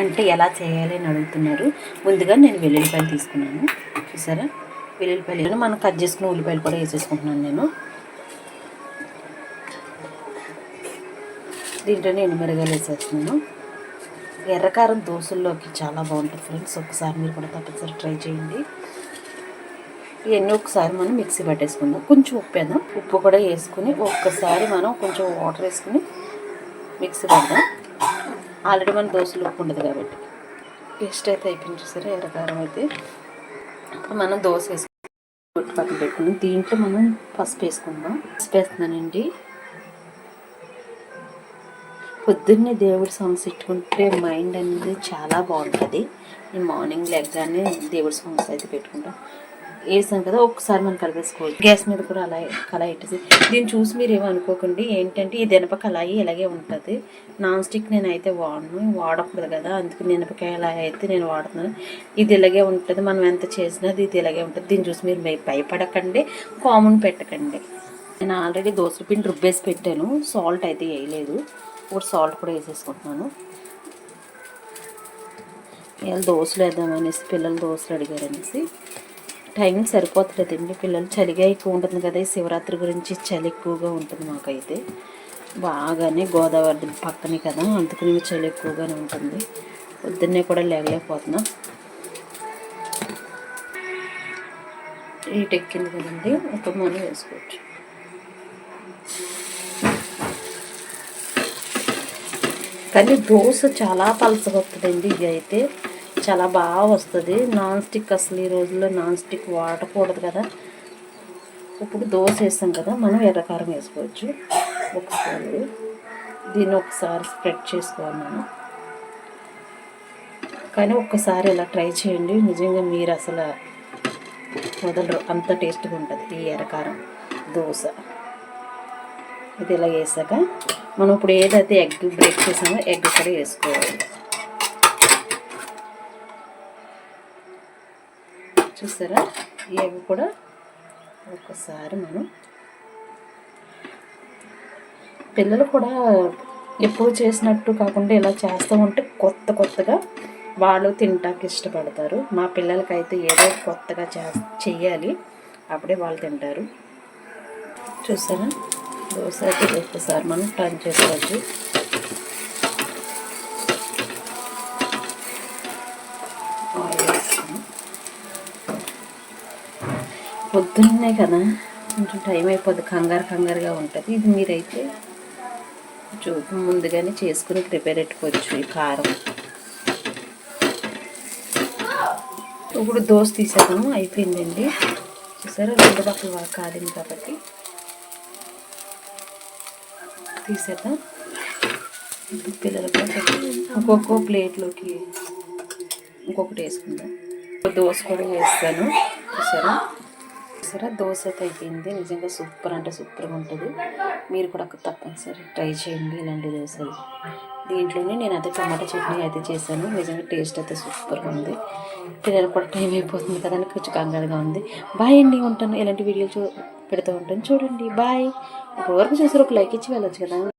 అంటే ఎలా చేయాలి అని అడుగుతున్నారు. ముందుగా నేను వెల్లుల్లిపాయలు తీసుకున్నాను. చూసారా? వెల్లుల్లిపాయలు మనం కట్ చేసుకున్న ఉల్లిపాయలు కూడా వేసేసుకుంటున్నాను నేను. దీంట్లోనే ఎండుమిరగాయలు వేసేస్తున్నాను. ఎర్రకారం దోశల్లోకి చాలా బాగుంటుంది ఫ్రెండ్స్. ఒకసారి మీరు కూడా తప్పనిసరి ట్రై చేయండి. ఇవన్నీ ఒకసారి మనం మిక్సీ పట్టేసుకుందాం. కొంచెం ఉప్పు వేద్దాం. ఉప్పు కూడా వేసుకుని ఒక్కసారి మనం కొంచెం వాటర్ వేసుకుని మిక్సీ పడదాం. ఆల్రెడీ మన దోశలు ఉప్పు ఉండదు కాబట్టి. పేస్ట్ అయితే అయిపోయింది చూసారా ఎర్రకారం అయితే. ఇప్పుడు మనం దోశ వేసుకుంటాం కొట్టి పక్కన పెట్టుకున్నాం దీంట్లో మనం పసుపు వేసుకుందాం. పసుపు వేస్తున్నానండి. పొద్దున్నే దేవుడి సాంగ్స్ పెట్టుకుంటే మైండ్ అనేది చాలా బాగుంటుంది. నేను మార్నింగ్ లెగ్గానే దేవుడి సాంగ్స్ అయితే పెట్టుకుంటాం. వేసాం కదా ఒకసారి మనం కలిపేసుకోవచ్చు గ్యాస్ మీద కూడా అలా కళాయి పెట్టేసి. దీన్ని చూసి మీరు ఏమనుకోకండి ఏంటంటే ఈ దెనప కళాయి ఇలాగే ఉంటుంది. నాన్ స్టిక్ నేను అయితే వాడను. వాడకూడదు కదా. అందుకు మినపకాయ అయితే నేను వాడుతున్నాను. ఇది ఇలాగే ఉంటుంది. మనం ఎంత చేసినా ఇది ఇలాగే ఉంటుంది. దీన్ని చూసి మీరు భయపడకండి. కామన్ పెట్టకండి. నేను ఆల్రెడీ దోశ పిండి రుబ్బేసి పెట్టాను. సాల్ట్ అయితే వేయలేదు. ఇప్పుడు సాల్ట్ కూడా వేసేసుకుంటున్నాను. ఇవాళ దోశలు వేద్దామనేసి పిల్లలు దోశలు అడిగారనేసి. టైం సరిపోతలేదండి పిల్లలు చలిగా ఎక్కువ ఉంటుంది కదా ఈ శివరాత్రి గురించి చలి ఎక్కువగా ఉంటుంది మాకైతే. బాగానే గోదావరి పక్కనే కదా అందుకని చలి ఎక్కువగానే ఉంటుంది. పొద్దున్నే కూడా లేవలేకపోతున్నాం. హీట్ ఎక్కింది కదండి ఒక మనం వేసుకోవచ్చు. కానీ దోశ చాలా పలసగా వస్తుందండి ఇది అయితే చాలా బాగా వస్తుంది. నాన్ స్టిక్ అసలు ఈ రోజుల్లో నాన్ స్టిక్ వాడకూడదు కదా. ఇప్పుడు దోశ వేస్తాం కదా మనం ఎర్రకారం వేసుకోవచ్చు. ఒకసారి దీన్ని ఒకసారి స్ప్రెడ్ చేసుకోవాలి మనం. కానీ ఒక్కసారి ఇలా ట్రై చేయండి. నిజంగా మీరు అసలు వదలరు. అంత టేస్ట్గా ఉంటుంది ఈ ఎర్రకారం దోశ. ఇది ఇలా వేసాక మనం ఇప్పుడు ఏదైతే ఎగ్ బ్రేక్ చేసామో ఎగ్ కూడా వేసుకోవాలి. చూసారా ఇవి కూడా ఒక్కసారి మనం పిల్లలు కూడా ఎప్పుడు చేసినట్టు కాకుండా ఇలా చేస్తూ ఉంటే కొత్త కొత్తగా వాళ్ళు తింటానికి ఇష్టపడతారు. మా పిల్లలకైతే ఏదో కొత్తగా చే చెయ్యాలి. అప్పుడే వాళ్ళు తింటారు. చూసారా దోశ అయితే ఒక్కసారి మనం టర్న్ చేసుకోవచ్చు ఆయిల్ వేసుకుని. పొద్దున్నే కదా కొంచెం టైం అయిపోద్ది కంగారు కంగారుగా ఉంటుంది. ఇది మీరైతే చూ ముందుగానే చేసుకుని ప్రిపేర్ పెట్టుకోవచ్చు ఈ కారం. ఇప్పుడు దోశ తీసేద్దాము అయిపోయిందండి. చూసారా రెండు పక్కల కాదండి కాలింది కాబట్టి. తీసేద్దాం. ఇప్పుడు పిల్లలకు ఒక్కొక్క ప్లేట్లోకి ఇంకొకటి వేసుకుందాం. దోశ కూడా వేస్తాను. చూసారా? చూసారా? దోశ అయితే అయిపోయింది నిజంగా సూపర్ అంటే సూపర్గా ఉంటుంది. మీరు కూడా ఒక తప్పనిసరి ట్రై చేయండి ఇలాంటి దోశలు. దీంట్లోనే నేను అయితే టమాటా చట్నీ అయితే చేశాను. నిజంగా టేస్ట్ అయితే సూపర్గా ఉంది. పిల్లలు కూడా టైం అయిపోతుంది కదా అని కొంచెం కంగారుగా ఉంది. బాయ్ అండి ఉంటాను. ఇలాంటి వీడియోలు చూ పెడుతూ ఉంటాను. చూడండి బాయ్. ఇప్పటివరకు చూసారు ఒక లైక్ ఇచ్చి వెళ్ళొచ్చు కదా.